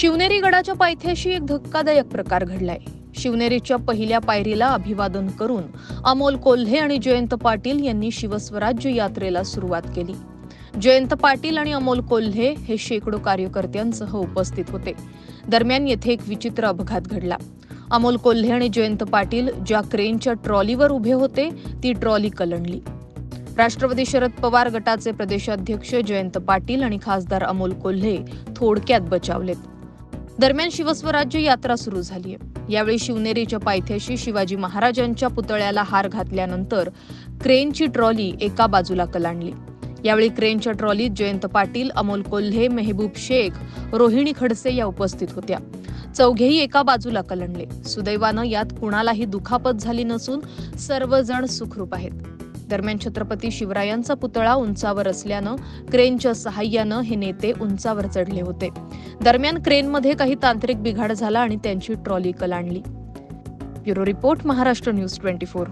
शिवनेरी गडाच्या पायथ्याशी एक धक्कादायक प्रकार घडलाय. शिवनेरीच्या पहिल्या पायरीला अभिवादन करून अमोल कोल्हे आणि जयंत पाटील यांनी शिवस्वराज्य यात्रेला सुरुवात केली. जयंत पाटील आणि अमोल कोल्हे हे शेकडो कार्यकर्त्यांसह उपस्थित होते. दरम्यान येथे एक विचित्र अपघात घडला. अमोल कोल्हे आणि जयंत पाटील ज्या क्रेनच्या ट्रॉलीवर उभे होते ती ट्रॉली कलंडली. राष्ट्रवादी शरद पवार गटाचे प्रदेशाध्यक्ष जयंत पाटील आणि खासदार अमोल कोल्हे थोडक्यात बचावलेत. दरम्यान शिवस्वराज्य यात्रा सुरू झाली आहे यावेळी शिवनेरीच्या पायथ्याशी शिवाजी महाराजांच्या पुतळ्याला हार घातल्यानंतर क्रेनची ट्रॉली एका बाजूला कलांडली. यावेळी क्रेनच्या ट्रॉलीत जयंत पाटील अमोल कोल्हे मेहबूब शेख रोहिणी खडसे या उपस्थित होत्या. चौघेही एका बाजूला कलंडले. सुदैवानं यात कुणालाही दुखापत झाली नसून सर्वजण सुखरूप आहेत. दरम्यान छत्रपती शिवरायांचा पुतळा उंचावर असल्यानं क्रेनच्या सहाय्यानं हे नेते उंचावर चढले होते. दरम्यान क्रेनमध्ये काही तांत्रिक बिघाड झाला आणि त्यांची trolley कलांडली. Bureau report Maharashtra news twenty four.